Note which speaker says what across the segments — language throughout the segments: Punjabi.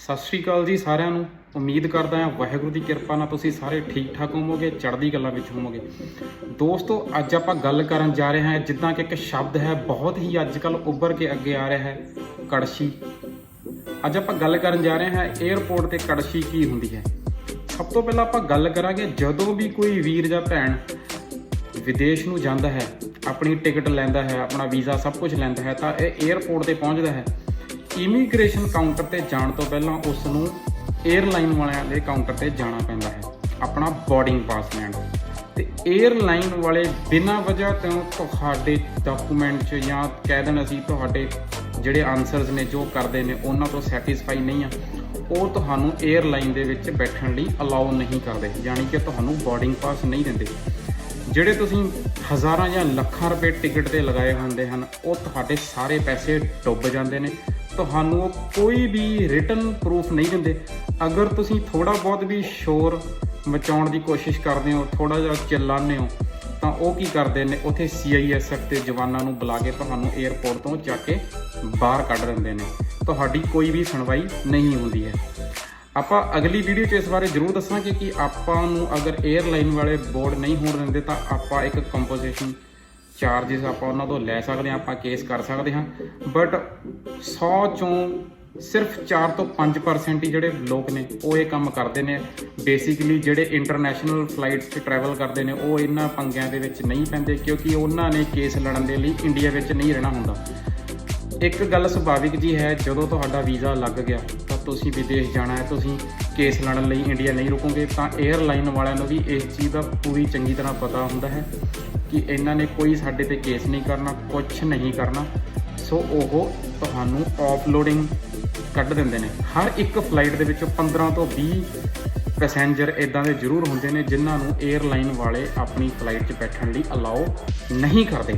Speaker 1: ਸਤਿ ਸ਼੍ਰੀ ਅਕਾਲ ਜੀ ਸਾਰਿਆਂ ਨੂੰ। ਉਮੀਦ ਕਰਦਾ ਹਾਂ ਵਾਹਿਗੁਰੂ ਦੀ ਕਿਰਪਾ ਨਾਲ ਤੁਸੀਂ ਸਾਰੇ ਠੀਕ ਠਾਕ ਹੋਵੋਗੇ, ਚੜ੍ਹਦੀ ਗੱਲਾਂ ਵਿੱਚ ਹੋਵੋਗੇ। ਦੋਸਤੋ, ਅੱਜ ਆਪਾਂ ਗੱਲ ਕਰਨ ਜਾ ਰਹੇ ਹਾਂ ਜਿੱਦਾਂ ਕਿ ਇੱਕ ਸ਼ਬਦ ਹੈ, ਬਹੁਤ ਹੀ ਅੱਜ ਕੱਲ ਉੱਭਰ ਕੇ ਅੱਗੇ ਆ ਰਿਹਾ ਹੈ, ਕੜਛੀ। ਅੱਜ ਆਪਾਂ ਗੱਲ ਕਰਨ ਜਾ ਰਹੇ ਹਾਂ 에ਅਰਪੋਰਟ ਤੇ ਕੜਛੀ ਕੀ ਹੁੰਦੀ ਹੈ। ਸਭ ਤੋਂ ਪਹਿਲਾਂ ਆਪਾਂ ਗੱਲ ਕਰਾਂਗੇ ਜਦੋਂ ਵੀ ਕੋਈ ਵੀਰ ਜਾਂ ਭੈਣ ਵਿਦੇਸ਼ ਨੂੰ ਜਾਂਦਾ ਹੈ, ਆਪਣੀ ਟਿਕਟ ਲੈਂਦਾ ਹੈ, ਆਪਣਾ ਵੀਜ਼ਾ ਸਭ ਕੁਝ ਲੈਂਦਾ ਹੈ, ਤਾਂ ਇਹ 에ਅਰਪੋਰਟ ਤੇ ਪਹੁੰਚਦਾ ਹੈ। ਇਮੀਗ੍ਰੇਸ਼ਨ ਕਾਊਂਟਰ ਤੇ ਜਾਣ ਤੋਂ ਪਹਿਲਾਂ ਉਸ ਨੂੰ 에ਅਰਲਾਈਨ ਵਾਲਿਆਂ ਦੇ ਕਾਊਂਟਰ ਤੇ ਜਾਣਾ ਪੈਂਦਾ ਹੈ, ਆਪਣਾ ਬੋਰਡਿੰਗ ਪਾਸ ਲੈਣ ਤੇ 에ਅਰਲਾਈਨ ਵਾਲੇ ਬਿਨਾਂ ਵਜ੍ਹਾ ਤੋਂ ਤੁਹਾਡੇ ਡਾਕੂਮੈਂਟ 'ਚ ਜਾਂ ਕਹਿ ਦੇਣਾ ਅਸੀਂ ਤੁਹਾਡੇ ਜਿਹੜੇ ਆਨਸਰਸ ਨੇ, ਜੋ ਕਰਦੇ ਨੇ, ਉਹਨਾਂ ਤੋਂ ਸੈਟੀਸਫਾਈ ਨਹੀਂ ਆ, ਉਹ ਤੁਹਾਨੂੰ 에ਅਰਲਾਈਨ ਦੇ ਵਿੱਚ ਬੈਠਣ ਲਈ ਅਲਾਉ ਨਹੀਂ ਕਰਦੇ, ਯਾਨੀ ਕਿ ਤੁਹਾਨੂੰ ਬੋਰਡਿੰਗ ਪਾਸ ਨਹੀਂ ਦਿੰਦੇ। ਜਿਹੜੇ ਤੁਸੀਂ ਹਜ਼ਾਰਾਂ ਜਾਂ ਲੱਖਾਂ ਰੁਪਏ ਟਿਕਟ ਤੇ ਲਗਾਏ ਹੁੰਦੇ ਹਨ, ਉਹ ਤੁਹਾਡੇ ਸਾਰੇ ਪੈਸੇ ਡੁੱਬ ਜਾਂਦੇ ਨੇ ਤੁਹਾਨੂੰ ਉਹ ਕੋਈ ਵੀ ਰਿਟਨ ਪ੍ਰੂਫ ਨਹੀਂ ਦਿੰਦੇ। ਅਗਰ ਤੁਸੀਂ ਥੋੜਾ ਬਹੁਤ ਵੀ ਸ਼ੋਰ ਮਚਾਉਣ ਦੀ ਕੋਸ਼ਿਸ਼ ਕਰਦੇ ਹੋ ਥੋੜਾ ਜਿਹਾ ਚਿੱਲਾਉਂਦੇ ਹੋ, ਤਾਂ ਉਹ ਕੀ ਕਰਦੇ ਨੇ? ਉਥੇ ਸੀਆਈਐਸਐਫ ਦੇ ਜਵਾਨਾਂ ਨੂੰ ਬੁਲਾ ਕੇ ਤੁਹਾਨੂੰ 에어ਪੋਰਟ ਤੋਂ ਚੱਕ ਕੇ ਬਾਹਰ ਕੱਢ ਦਿੰਦੇ ਨੇ। ਤੁਹਾਡੀ ਕੋਈ ਵੀ ਸੁਣਵਾਈ ਨਹੀਂ ਹੁੰਦੀ ਹੈ। ਆਪਾਂ ਅਗਲੀ ਵੀਡੀਓ 'ਚ ਇਸ ਬਾਰੇ ਜ਼ਰੂਰ ਦੱਸਾਂਗੇ ਕਿ ਆਪਾਂ ਨੂੰ ਅਗਰ 에ਅਰਲਾਈਨ ਵਾਲੇ ਬੋਰਡ ਨਹੀਂ ਹੋਣ ਦਿੰਦੇ, ਤਾਂ ਆਪਾਂ ਇੱਕ ਕੰਪੋਜੀਸ਼ਨ ਚਾਰजेस ਆਪਾਂ ਉਹਨਾਂ ਤੋਂ ਲੈ ਸਕਦੇ ਹਾਂ, ਆਪਾਂ ਕੇਸ ਕਰ ਸਕਦੇ ਹਾਂ। ਬਟ 100 ਚੋਂ ਸਿਰਫ 4 ਤੋਂ 5% ਹੀ ਜਿਹੜੇ ਲੋਕ ਨੇ, ਉਹ ਇਹ ਕੰਮ ਕਰਦੇ ਨੇ। ਬੇਸਿਕਲੀ ਜਿਹੜੇ ਇੰਟਰਨੈਸ਼ਨਲ ਫਲਾਈਟ 'ਤੇ ਟਰੈਵਲ ਕਰਦੇ ਨੇ, ਉਹ ਇਹਨਾਂ ਪੰਗਿਆਂ ਦੇ ਵਿੱਚ ਨਹੀਂ ਪੈਂਦੇ, ਕਿਉਂਕਿ ਉਹਨਾਂ ਨੇ ਕੇਸ ਲੜਨ ਦੇ ਲਈ ਇੰਡੀਆ ਵਿੱਚ ਨਹੀਂ ਰਹਿਣਾ ਹੁੰਦਾ। ਇੱਕ ਗੱਲ ਸੁਭਾਵਿਕ ਜੀ ਹੈ, ਜਦੋਂ ਤੁਹਾਡਾ ਵੀਜ਼ਾ ਲੱਗ ਗਿਆ, ਤਾਂ ਤੁਸੀਂ ਵਿਦੇਸ਼ ਜਾਣਾ ਹੈ, ਤੁਸੀਂ ਕੇਸ ਲੜਨ ਲਈ ਇੰਡੀਆ ਨਹੀਂ ਰੁਕੋਗੇ, ਤਾਂ 에ਅਰਲਾਈਨ ਵਾਲਿਆਂ ਨੂੰ ਵੀ ਇਸ ਚੀਜ਼ ਦਾ ਪੂਰੀ ਚੰਗੀ ਤਰ੍ਹਾਂ ਪਤਾ ਹੁੰਦਾ ਹੈ। ਕਿ ਇਹਨਾਂ ਨੇ ਕੋਈ ਸਾਡੇ ਤੇ ਕੇਸ ਨਹੀਂ ਕਰਨਾ ਕੁਝ ਨਹੀਂ ਕਰਨਾ। ਸੋ ਉਹ ਤੁਹਾਨੂੰ ਆਫਲੋਡਿੰਗ ਕੱਢ ਦਿੰਦੇ ਨੇ। ਹਰ ਇੱਕ ਫਲਾਈਟ ਦੇ ਵਿੱਚ 15 ਤੋਂ 20 ਪੈਸੇਂਜਰ ਇਦਾਂ ਦੇ ਜ਼ਰੂਰ ਹੁੰਦੇ ਨੇ, ਜਿਨ੍ਹਾਂ ਨੂੰ 에ਅਰਲਾਈਨ ਵਾਲੇ ਆਪਣੀ ਫਲਾਈਟ 'ਚ ਬੈਠਣ ਲਈ ਅਲਾਉ ਨਹੀਂ ਕਰਦੇ।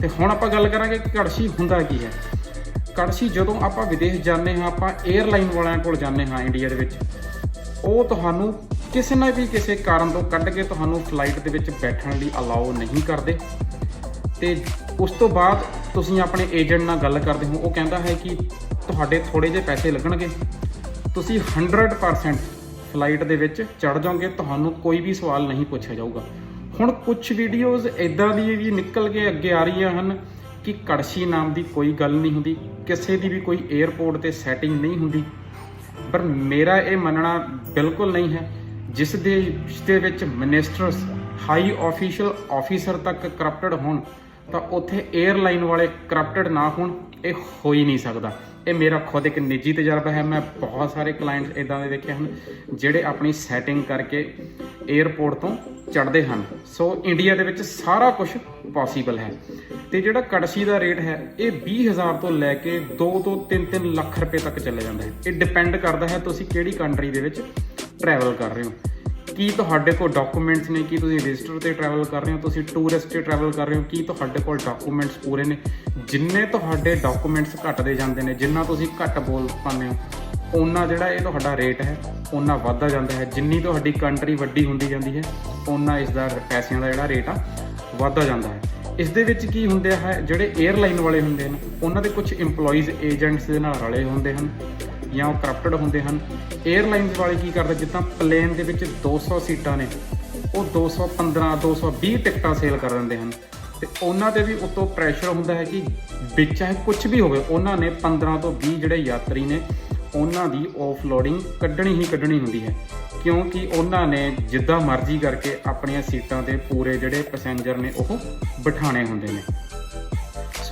Speaker 1: ਤੇ ਹੁਣ ਆਪਾਂ ਗੱਲ ਕਰਾਂਗੇ ਕਿ ਕੜਛੀ ਹੁੰਦਾ ਕੀ ਹੈ। ਕੜਛੀ ਜਦੋਂ ਆਪਾਂ ਵਿਦੇਸ਼ ਜਾਂਦੇ ਹਾਂ, ਆਪਾਂ 에ਅਰਲਾਈਨ ਵਾਲਿਆਂ ਕੋਲ ਜਾਂਦੇ ਹਾਂ ਇੰਡੀਆ ਦੇ ਵਿੱਚ, ਉਹ ਤੁਹਾਨੂੰ ਕਿਸੇ ਨਾ ਵੀ ਕਿਸੇ ਕਾਰਨ ਤੋਂ ਕੱਢ ਕੇ ਤੁਹਾਨੂੰ ਫਲਾਈਟ ਦੇ ਵਿੱਚ ਬੈਠਣ ਲਈ ਅਲਾਉ ਨਹੀਂ ਕਰਦੇ। ਤੇ ਉਸ ਤੋਂ ਬਾਅਦ ਤੁਸੀਂ ਆਪਣੇ ਏਜੰਟ ਨਾਲ ਗੱਲ ਕਰਦੇ ਹੋ, ਉਹ ਕਹਿੰਦਾ ਹੈ ਕਿ ਤੁਹਾਡੇ ਥੋੜੇ ਜਿਹੇ ਪੈਸੇ ਲੱਗਣਗੇ। ਤੁਸੀਂ 100% ਫਲਾਈਟ ਦੇ ਵਿੱਚ ਚੜ ਜਾਓਗੇ, ਤੁਹਾਨੂੰ ਕੋਈ ਵੀ ਸਵਾਲ ਨਹੀਂ ਪੁੱਛਿਆ ਜਾਊਗਾ। ਹੁਣ ਕੁਝ ਵੀਡੀਓਜ਼ ਇਦਾਂ ਦੀ ਵੀ ਨਿਕਲ ਕੇ ਅੱਗੇ ਆ ਰਹੀਆਂ ਹਨ ਕਿ ਕੜਛੀ ਨਾਮ ਦੀ ਕੋਈ ਗੱਲ ਨਹੀਂ ਹੁੰਦੀ, ਕਿਸੇ ਦੀ ਵੀ ਕੋਈ 에ਅਰਪੋਰਟ ਤੇ ਸੈਟਿੰਗ ਨਹੀਂ ਹੁੰਦੀ। ਪਰ ਮੇਰਾ ਇਹ ਮੰਨਣਾ ਬਿਲਕੁਲ ਨਹੀਂ ਹੈ ਜਿਸ ਦੇ ਜਿਸ ਦੇ ਵਿੱਚ ਮਿਨਿਸਟਰਸ ਹਾਈ ਆਫੀਸ਼ੀਅਲ ਆਫੀਸਰ ਤੱਕ ਕਰਪਟਡ ਹੋਣ, ਤਾਂ ਉੱਥੇ 에ਅਰਲਾਈਨ ਵਾਲੇ ਕਰਪਟਡ ਨਾ ਹੋਣ, ਇਹ ਹੋ ਹੀ ਨਹੀਂ ਸਕਦਾ। ਇਹ ਮੇਰਾ ਖੁਦ ਇੱਕ ਨਿੱਜੀ ਤਜਰਬਾ ਹੈ, ਮੈਂ ਬਹੁਤ ਸਾਰੇ ਕਲਾਇੰਟਸ ਇਦਾਂ ਦੇ ਦੇਖੇ ਹਨ, ਜਿਹੜੇ ਆਪਣੀ ਸੈਟਿੰਗ ਕਰਕੇ 에ਅਰਪੋਰਟ ਤੋਂ ਚੜ੍ਹਦੇ ਹਨ। ਸੋ ਇੰਡੀਆ ਦੇ ਵਿੱਚ ਸਾਰਾ ਕੁਝ ਪੋਸੀਬਲ ਹੈ। ਤੇ ਜਿਹੜਾ ਕੜਛੀ ਦਾ ਰੇਟ ਹੈ, ਇਹ 20000 ਤੋਂ ਲੈ ਕੇ 2 ਤੋਂ 3-3 ਲੱਖ ਰੁਪਏ ਤੱਕ ਚੱਲੇ ਜਾਂਦਾ ਹੈ। ਇਹ ਡਿਪੈਂਡ ਕਰਦਾ ਹੈ ਤੁਸੀਂ ਕਿਹੜੀ ਕੰਟਰੀ ਦੇ ਵਿੱਚ ਟਰੈਵਲ ਕਰ ਰਹੇ ਹੋ? ਕੀ ਤੁਹਾਡੇ ਕੋਲ ਡਾਕੂਮੈਂਟਸ ਨੇ? ਕੀ ਤੁਸੀਂ ਵਿਜ਼ਟਰ ਤੇ ਟਰੈਵਲ ਕਰ ਰਹੇ ਹੋ? ਤੁਸੀਂ ਟੂਰਿਸਟ ਤੇ ਟਰੈਵਲ ਕਰ ਰਹੇ ਹੋ? ਕੀ ਤੁਹਾਡੇ ਕੋਲ ਡਾਕੂਮੈਂਟਸ ਪੂਰੇ ਨੇ? ਜਿੰਨੇ ਤੁਹਾਡੇ ਡਾਕੂਮੈਂਟਸ ਘਟਦੇ ਜਾਂਦੇ ਨੇ, ਜਿੰਨਾ ਤੁਸੀਂ ਘੱਟ ਬੋਲ ਪਾਉਂਦੇ ਹੋ ਉਹਨਾਂ ਜਿਹੜਾ ਇਹ ਤੁਹਾਡਾ ਰੇਟ ਹੈ ਉਹਨਾਂ ਵੱਧਦਾ ਜਾਂਦਾ ਹੈ। ਜਿੰਨੀ ਤੁਹਾਡੀ ਕੰਟਰੀ ਵੱਡੀ ਹੁੰਦੀ ਜਾਂਦੀ ਹੈ ਉਹਨਾਂ ਇਸ ਦਾ ਪੈਸਿਆਂ ਦਾ ਜਿਹੜਾ ਰੇਟ ਆ, ਵੱਧਦਾ ਜਾਂਦਾ ਹੈ। ਇਸ ਦੇ ਵਿੱਚ ਕੀ ਹੁੰਦਾ ਹੈ ਜਿਹੜੇ 에ਅਰਲਾਈਨ ਵਾਲੇ ਹੁੰਦੇ ਹਨ ਉਹਨਾਂ ਦੇ ਕੁਝ EMPLOYEES ਏਜੰਟਸ ਦੇ ਨਾਲ ਰਲੇ ਹੁੰਦੇ ਹਨ। ਜਾਂ ਉਹ ਕਰਪਟਡ ਹੁੰਦੇ ਹਨ। 에ਅਰਲਾਈਨਸ ਵਾਲੇ ਕੀ ਕਰਦੇ? ਜਿੱਦਾਂ ਪਲੇਨ ਦੇ ਵਿੱਚ 200 ਸੀਟਾਂ ਨੇ, ਉਹ 215 220 ਟਿਕਟਾਂ ਸੇਲ ਕਰ ਦਿੰਦੇ ਹਨ। ਤੇ ਉਹਨਾਂ ਤੇ ਵੀ ਉੱਤੋਂ ਪ੍ਰੈਸ਼ਰ ਹੁੰਦਾ ਹੈ ਕਿ ਵਿੱਚ ਚਾਹੇ ਕੁਝ ਵੀ ਹੋਵੇ, ਉਹਨਾਂ ਨੇ 15 ਤੋਂ 20 ਜਿਹੜੇ ਯਾਤਰੀ ਨੇ, ਉਹਨਾਂ ਦੀ ਆਫਲੋਡਿੰਗ ਕੱਢਣੀ ਹੀ ਕੱਢਣੀ ਹੁੰਦੀ ਹੈ। ਕਿਉਂਕਿ ਉਹਨਾਂ ਨੇ ਜਿੱਦਾਂ ਮਰਜ਼ੀ ਕਰਕੇ ਆਪਣੀਆਂ ਸੀਟਾਂ ਤੇ ਪੂਰੇ ਜਿਹੜੇ ਪੈਸੇਂਜਰ ਨੇ, ਉਹ ਬਿਠਾਣੇ ਹੁੰਦੇ ਨੇ।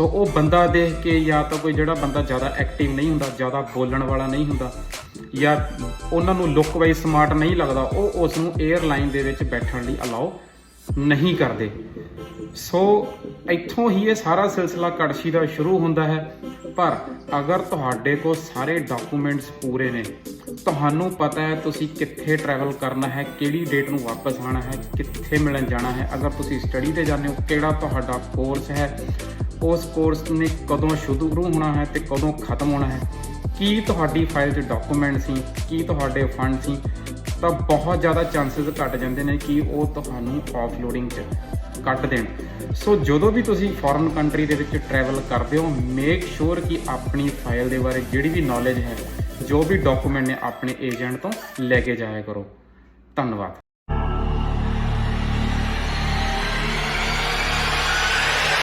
Speaker 1: ਸੋ ਉਹ ਬੰਦਾ ਦੇਖ ਕੇ ਜਾਂ ਤਾਂ ਕੋਈ ਜਿਹੜਾ ਬੰਦਾ ਜ਼ਿਆਦਾ ਐਕਟਿਵ ਨਹੀਂ ਹੁੰਦਾ, ਜ਼ਿਆਦਾ ਬੋਲਣ ਵਾਲਾ ਨਹੀਂ ਹੁੰਦਾ ਜਾਂ ਉਹਨਾਂ ਨੂੰ ਲੁੱਕ ਵਾਈਜ਼ ਸਮਾਰਟ ਨਹੀਂ ਲੱਗਦਾ, ਉਹ ਉਸ ਨੂੰ 에ਅਰਲਾਈਨ ਦੇ ਵਿੱਚ ਬੈਠਣ ਲਈ ਅਲਾਓ ਨਹੀਂ ਕਰਦੇ। ਸੋ ਇੱਥੋਂ ਹੀ ਇਹ ਸਾਰਾ ਸਿਲਸਿਲਾ ਕੜਛੀ ਦਾ ਸ਼ੁਰੂ ਹੁੰਦਾ ਹੈ। ਪਰ ਅਗਰ ਤੁਹਾਡੇ ਕੋਲ ਸਾਰੇ ਡਾਕੂਮੈਂਟਸ ਪੂਰੇ ਨੇ, ਤੁਹਾਨੂੰ ਪਤਾ ਹੈ ਤੁਸੀਂ ਕਿੱਥੇ ਟਰੈਵਲ ਕਰਨਾ ਹੈ, ਕਿਹੜੀ ਡੇਟ ਨੂੰ ਵਾਪਸ ਆਉਣਾ ਹੈ, ਕਿੱਥੇ ਮਿਲਣ ਜਾਣਾ ਹੈ। ਅਗਰ ਤੁਸੀਂ ਸਟੱਡੀ ਤੇ ਜਾਂਦੇ ਹੋ, ਕਿਹੜਾ ਤੁਹਾਡਾ ਕੋਰਸ ਹੈ ਉਸ ਕੋਰਸ ਨੇ ਕਦੋਂ ਸ਼ੁਰੂ ਹੋਣਾ ਹੈ ਤੇ ਕਦੋਂ ਖਤਮ ਹੋਣਾ ਹੈ? ਕੀ ਤੁਹਾਡੀ ਫਾਈਲ 'ਚ ਡਾਕੂਮੈਂਟ ਸੀ? ਕੀ ਤੁਹਾਡੇ ਫੰਡ ਸੀ? ਤਾਂ ਬਹੁਤ ਜ਼ਿਆਦਾ ਚਾਂਸਸ ਘਟ ਜਾਂਦੇ ਨੇ ਕਿ ਉਹ ਤੁਹਾਨੂੰ ਆਫਲੋਡਿੰਗ 'ਚ ਕੱਢ ਦੇਣ। ਸੋ ਜਦੋਂ ਵੀ ਤੁਸੀਂ ਫੋਰਨ ਕੰਟਰੀ ਦੇ ਵਿੱਚ ਟਰੈਵਲ ਕਰਦੇ ਹੋ ਮੇਕ ਸ਼ੋਰ ਕਿ ਆਪਣੀ ਫਾਈਲ ਦੇ ਬਾਰੇ ਜਿਹੜੀ ਵੀ ਨੌਲੇਜ ਹੈ, ਜੋ ਵੀ ਡਾਕੂਮੈਂਟ ਨੇ ਆਪਣੇ ਏਜੰਟ ਤੋਂ ਲੈ ਕੇ ਜਾਇਆ ਕਰੋ। ਧੰਨਵਾਦ।